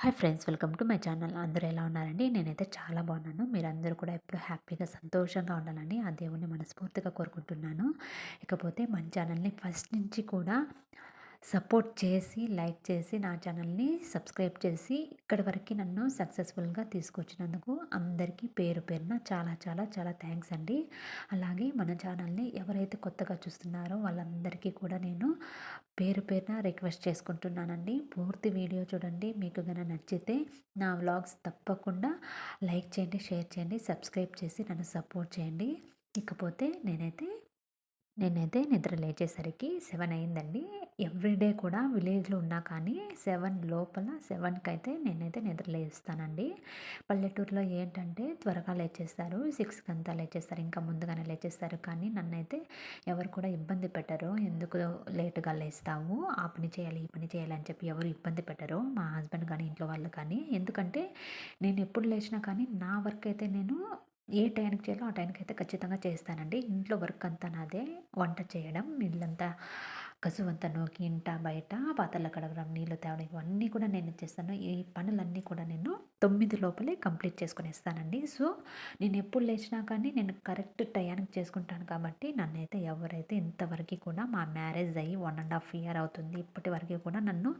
Hi friends welcome to my channel. అందరూ ఎలా ఉన్నారండి? నేనైతే చాలా బాగున్నాను. మీరందరూ కూడా ఎప్పుడు హ్యాపీగా సంతోషంగా ఉండాలని ఆ దేవుణ్ణి మనస్ఫూర్తిగా కోరుకుంటున్నాను. ఇకపోతే మన ఛానల్ని ఫస్ట్ నుంచి కూడా సపోర్ట్ చేసి లైక్ చేసి నా ఛానల్ని సబ్స్క్రైబ్ చేసి ఇక్కడి వరకు నన్ను సక్సెస్ఫుల్గా తీసుకొచ్చినందుకు అందరికీ పేరు పేరున చాలా చాలా చాలా థ్యాంక్స్ అండి. అలాగే మన ఛానల్ని ఎవరైతే కొత్తగా చూస్తున్నారో వాళ్ళందరికీ కూడా నేను పేరు పేరున రిక్వెస్ట్ చేసుకుంటున్నానండి. పూర్తి వీడియో చూడండి మీకు గన నచ్చితే నా వ్లాగ్స్ తప్పకుండా లైక్ చేయండి షేర్ చేయండి సబ్స్క్రైబ్ చేసి నన్ను సపోర్ట్ చేయండి. ఇకపోతే నేనైతే నేనైతే నిద్ర లేచేసరికి సెవెన్ అయిందండి. ఎవ్రీడే కూడా విలేజ్లో ఉన్నా కానీ సెవెన్ లోపల సెవెన్కి అయితే నేనైతే నిద్ర లేస్తానండి. పల్లెటూరులో ఏంటంటే త్వరగా లేచేస్తారు సిక్స్కి అంతా లేచేస్తారు ఇంకా ముందుగానే లేచేస్తారు. కానీ నన్నైతే ఎవరు కూడా ఇబ్బంది పెట్టరు. ఎందుకు లేటుగా లేస్తావు ఆ పని చేయాలి ఈ పని చేయాలి అని చెప్పి ఎవరు ఇబ్బంది పెట్టరు. మా హస్బెండ్ కానీ ఇంట్లో వాళ్ళు కానీ. ఎందుకంటే నేను ఎప్పుడు లేచినా కానీ నా వర్క్ అయితే నేను ఏ టైంకి చేయాలో ఆ టైంకి అయితే ఖచ్చితంగా చేస్తానండి. ఇంట్లో వర్క్ అంతా నాదే. వంట చేయడం ఇల్లంతా కసువంతా నూకి ఇంట బయట పాత్రలు కడగడం నీళ్ళు తేవడం ఇవన్నీ కూడా నేను చేస్తాను. ఈ పనులన్నీ కూడా నేను తొమ్మిది లోపలే కంప్లీట్ చేసుకునేస్తానండి. సో నేను ఎప్పుడు లేచినా కానీ నేను కరెక్ట్ టయానికి చేసుకుంటాను కాబట్టి నన్నైతే ఎవరైతే ఇంతవరకు కూడా మా మ్యారేజ్ అయ్యి వన్ అండ్ హాఫ్ ఇయర్ అవుతుంది ఇప్పటి వరకు కూడా నన్ను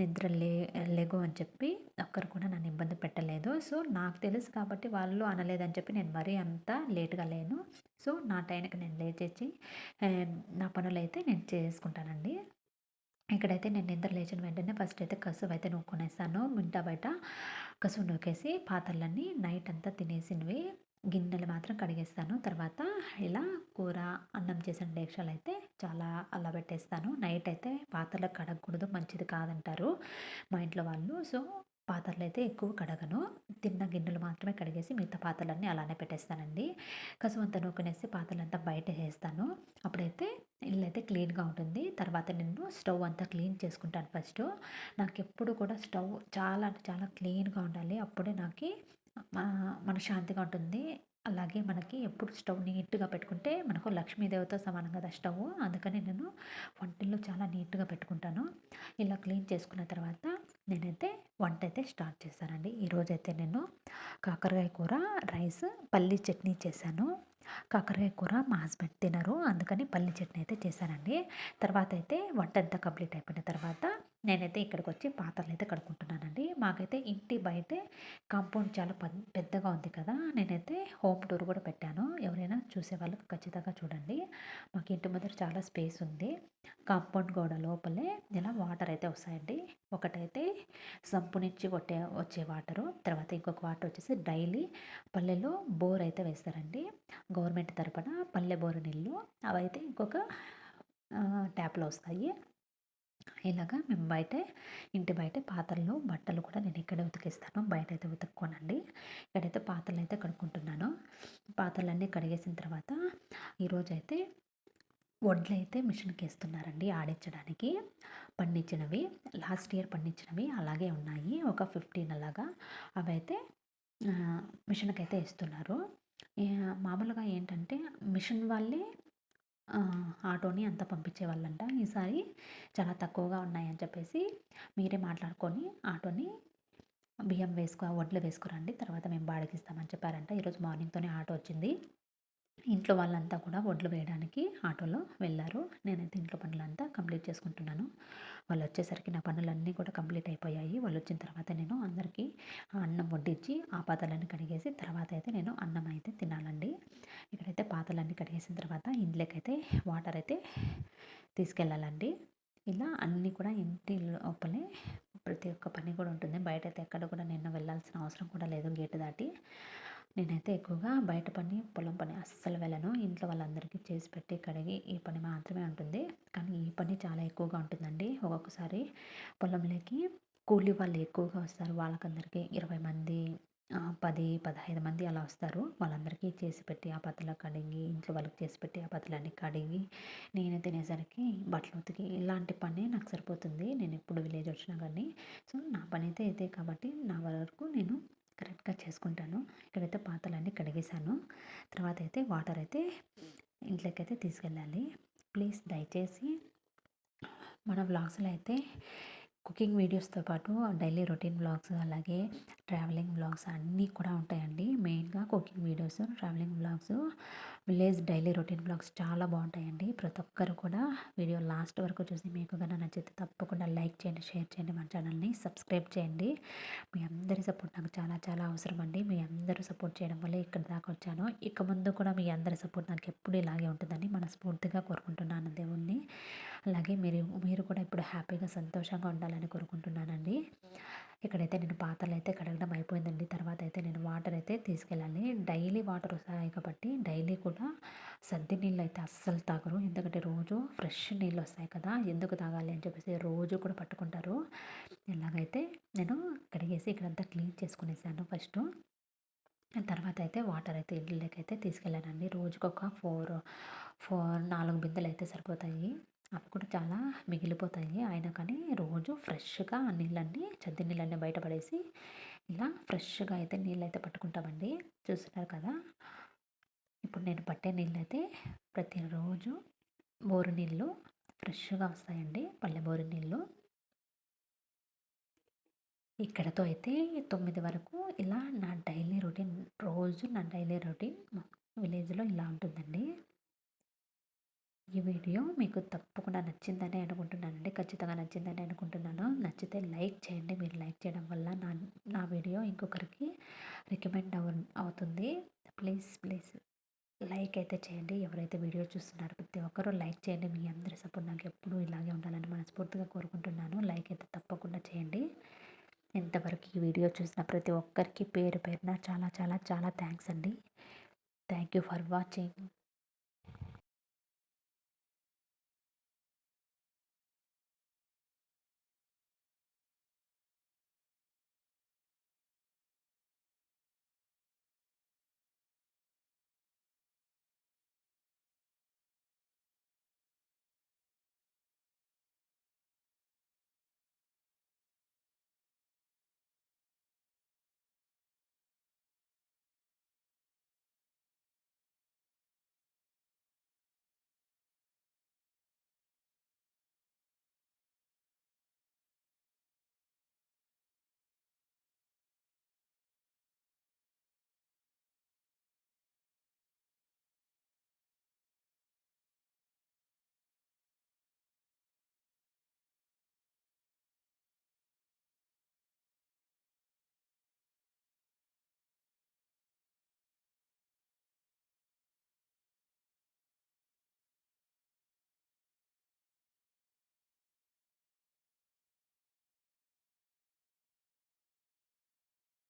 నిద్ర లే లేగు అని చెప్పి ఒక్కరు కూడా నన్ను ఇబ్బంది పెట్టలేదు. సో నాకు తెలుసు కాబట్టి వాళ్ళు అనలేదని చెప్పి నేను మరీ అంత లేట్గా లేను. సో నా టైంకి నేను లేచేసి నా పనులు అయితే నేను చేసుకుంటానండి. ఇక్కడైతే నేను నిద్ర లేచిన వెంటనే ఫస్ట్ అయితే కసువు అయితే నూక్కునేస్తాను మింట బయట కసువు నూకేసి పాత్రలన్నీ నైట్ అంతా తినేసినవి. గిన్నెలు మాత్రం కడిగేస్తాను. తర్వాత ఇలా కూర అన్నం చేసిన డేక్షలు అయితే చాలా అలా పెట్టేస్తాను నైట్ అయితే పాత్రలు కడగకూడదు మంచిది కాదంటారు మా ఇంట్లో వాళ్ళు. సో పాత్రలు అయితే ఎక్కువ కడగను. తిన్న గిన్నెలు మాత్రమే కడిగేసి మిగతా పాత్రలన్నీ అలానే పెట్టేస్తానండి. కసువంతా నూకునేసి పాత్రలంతా బయట వేస్తాను. అప్పుడైతే ఇల్లు అయితే క్లీన్గా ఉంటుంది. తర్వాత నేను స్టవ్ అంతా క్లీన్ చేసుకుంటాను ఫస్ట్. నాకు ఎప్పుడు కూడా స్టవ్ చాలా చాలా క్లీన్గా ఉండాలి. అప్పుడే నాకు మనశ్శాంతిగా ఉంటుంది. అలాగే మనకి ఎప్పుడు స్టవ్ నీట్గా పెట్టుకుంటే మనకు లక్ష్మీదేవితో సమానం కదా స్టవ్ అందుకని నేను వంటల్లో చాలా నీట్గా పెట్టుకుంటాను. ఇలా క్లీన్ చేసుకున్న తర్వాత నేనైతే వంట అయితే స్టార్ట్ చేశానండి. ఈరోజైతే నేను కాకరకాయ కూర రైస్ పల్లీ చట్నీ చేశాను. కాకరకాయ కూర మా హస్బెండ్ తినరు. అందుకని పల్లి చట్నీ అయితే చేశానండి. తర్వాత అయితే వంట అంతా కంప్లీట్ అయిపోయిన తర్వాత నేనైతే ఇక్కడికి వచ్చి పాత్రలు అయితే కడుక్కుంటున్నానండి. మాకైతే ఇంటి బయటే కాంపౌండ్ చాలా పెద్దగా ఉంది కదా నేనైతే హోమ్ టూర్ కూడా పెట్టాను. ఎవరైనా చూసే వాళ్ళకి ఖచ్చితంగా చూడండి. మాకు ఇంటి ముందర చాలా స్పేస్ ఉంది. కాంపౌండ్ గోడ లోపలే ఇలా వాటర్ అయితే వస్తాయండి. ఒకటైతే సంపు నుంచి కొట్టే వచ్చే వాటరు. తర్వాత ఇంకొక వాటర్ వచ్చేసి డైలీ పల్లెలో బోర్ అయితే వేస్తారండి. గవర్నమెంట్ తరపున పల్లె బోరు నీళ్ళు. అవైతే ఇంకొక ట్యాప్లో వస్తాయి. ఇలాగా మేము బయట ఇంటి బయట పాత్రలు బట్టలు కూడా నేను ఇక్కడే ఉతికిస్తాను. బయట అయితే ఉతుక్కోనండి. ఇక్కడైతే పాత్రలు అయితే కడుక్కుంటున్నాను. పాత్రలన్నీ కడిగేసిన తర్వాత ఈరోజు అయితే వడ్లు అయితే మిషన్కి వేస్తున్నారండి ఆడించడానికి. పండించినవి లాస్ట్ ఇయర్ పండించినవి అలాగే ఉన్నాయి. ఒక ఫిఫ్టీన్ అలాగా అవి అయితే మిషన్కి అయితే వేస్తున్నారు మామూలుగా ఏంటంటే మిషన్ వాళ్ళే ఆటోని అంతా పంపించేవాళ్ళంట. ఈసారి చాలా తక్కువగా ఉన్నాయని చెప్పేసి మీరే మాట్లాడుకొని ఆటోని బియ్యం వేసుకో వడ్లు వేసుకురండి. తర్వాత మేము బాడిగిస్తామని చెప్పారంట. ఈరోజు మార్నింగ్తోనే ఆటో వచ్చింది. ఇంట్లో వాళ్ళంతా కూడా వడ్లు వేయడానికి ఆటోలో వెళ్ళారు. నేనైతే ఇంట్లో పనులంతా కంప్లీట్ చేసుకుంటున్నాను. వాళ్ళు వచ్చేసరికి నా పనులన్నీ కూడా కంప్లీట్ అయిపోయాయి. వాళ్ళు వచ్చిన తర్వాత నేను అందరికీ అన్నం వడ్డించి ఆ పాత్రలన్నీ కడిగేసి తర్వాత అయితే నేను అన్నం అయితే తినాలండి. ఇక్కడైతే పాత్రలన్నీ కడిగేసిన తర్వాత ఇంట్లోకైతే వాటర్ అయితే తీసుకెళ్ళాలండి. ఇలా అన్నీ కూడా ఇంటి లోపలే ప్రతి ఒక్క పని కూడా ఉంటుంది. బయట అయితే ఎక్కడ కూడా నేను వెళ్ళాల్సిన అవసరం కూడా లేదు గేటు దాటి. నేనైతే ఎక్కువగా బయట పని పొలం పని అస్సలు వెళ్ళను. ఇంట్లో వాళ్ళందరికీ చేసి పెట్టి కడిగి ఈ పని మాత్రమే ఉంటుంది. కానీ ఈ పని చాలా ఎక్కువగా ఉంటుందండి. ఒక్కొక్కసారి పొలంలోకి కూలి వాళ్ళు ఎక్కువగా వస్తారు. వాళ్ళకందరికీ ఇరవై మంది పది పదహైదు మంది అలా వస్తారు. వాళ్ళందరికీ చేసి పెట్టి ఆ పత్రలు కడిగి ఇంట్లో వాళ్ళకి చేసి పెట్టి ఆ పత్రలన్నీ కడిగి నేను తినేసరికి బట్టలు ఉతికి ఇలాంటి పని నాకు సరిపోతుంది. నేను ఎప్పుడు విలేజ్ వచ్చినా కానీ. సో నా పని అయితే ఇదే కాబట్టి నా వరకు నేను కరెక్ట్గా చేసుకుంటాను. ఇక్కడైతే పాత్రలన్నీ కడిగేశాను. తర్వాత అయితే వాటర్ అయితే ఇంట్లోకి అయితే తీసుకెళ్ళాలి. ప్లీజ్ దయచేసి మన వ్లాగ్స్లో అయితే కుకింగ్ వీడియోస్తో పాటు డైలీ రొటీన్ బ్లాగ్స్ అలాగే ట్రావెలింగ్ బ్లాగ్స్ అన్నీ కూడా ఉంటాయండి. మెయిన్గా cooking videos travelling blogs village daily routine blogs చాలా బాగుంటాయండి. ప్రతి ఒక్కరు కూడా వీడియో లాస్ట్ వరకు చూసి మీకు కన్నా నచ్చితే తప్పకుండా లైక్ చేయండి షేర్ చేయండి మన ఛానల్ని సబ్స్క్రైబ్ చేయండి. మీ అందరి సపోర్ట్ నాకు చాలా చాలా అవసరం అండి. మీ అందరూ సపోర్ట్ చేయడం వల్ల ఇక్కడ దాకా వచ్చాను. ఇక ముందు కూడా మీ అందరి సపోర్ట్ నాకు ఎప్పుడు ఇలాగే ఉంటుందని మనస్ఫూర్తిగా కోరుకుంటున్నాను దేవుణ్ణి. అలాగే మీరు మీరు కూడా ఇప్పుడు హ్యాపీగా సంతోషంగా ఉండాలని కోరుకుంటున్నానండి. ఇక్కడైతే నేను పాత్రలు అయితే కడగడం అయిపోయిందండి. తర్వాత అయితే నేను వాటర్ అయితే తీసుకెళ్ళాలి. డైలీ వాటర్ వస్తాయి కాబట్టి డైలీ కూడా సద్ది నీళ్ళు అయితే అస్సలు తాగరు. ఎందుకంటే రోజు ఫ్రెష్ నీళ్ళు వస్తాయి కదా ఎందుకు తాగాలి అని చెప్పేసి రోజు కూడా పట్టుకుంటారు. ఇలాగైతే నేను కడిగేసి ఇక్కడంతా క్లీన్ చేసుకునేసాను ఫస్ట్. తర్వాత అయితే వాటర్ అయితే ఇళ్ళకి అయితే తీసుకెళ్ళానండి. రోజుకొక ఫోర్ ఫోర్ నాలుగు బిందెలు అయితే సరిపోతాయి. అవి కూడా చాలా మిగిలిపోతాయి. అయినా కానీ రోజు ఫ్రెష్గా నీళ్ళన్నీ చద్ది నీళ్ళన్నీ బయటపడేసి ఇలా ఫ్రెష్గా అయితే నీళ్ళు అయితే పట్టుకుంటామండి. చూస్తున్నారు కదా? ఇప్పుడు నేను పట్టే నీళ్ళు అయితే ప్రతిరోజు బోరు నీళ్ళు ఫ్రెష్గా వస్తాయండి. పల్లె బోరు నీళ్ళు. ఇక్కడతో అయితే తొమ్మిది వరకు ఇలా నా డైలీ రొటీన్ రోజు నా డైలీ రొటీన్ విలేజ్లో ఇలా ఉంటుందండి. ఈ వీడియో మీకు తప్పకుండా నచ్చిందని అనుకుంటున్నానండి. ఖచ్చితంగా నచ్చిందని అనుకుంటున్నాను. నచ్చితే లైక్ చేయండి. మీరు లైక్ చేయడం వల్ల నా నా వీడియో ఇంకొకరికి రికమెండ్ అవ అవుతుంది. ప్లీజ్ ప్లీజ్ లైక్ అయితే చేయండి. ఎవరైతే వీడియో చూస్తున్నారో ప్రతి ఒక్కరూ లైక్ చేయండి. మీ అందరి సపోర్ట్ నాకు ఎప్పుడూ ఇలాగే ఉండాలని మనస్ఫూర్తిగా కోరుకుంటున్నాను. లైక్ అయితే తప్పకుండా చేయండి. ఇంతవరకు ఈ వీడియో చూసిన ప్రతి ఒక్కరికి పేరు పేరున చాలా చాలా చాలా థ్యాంక్స్ అండి. Thank you for watching.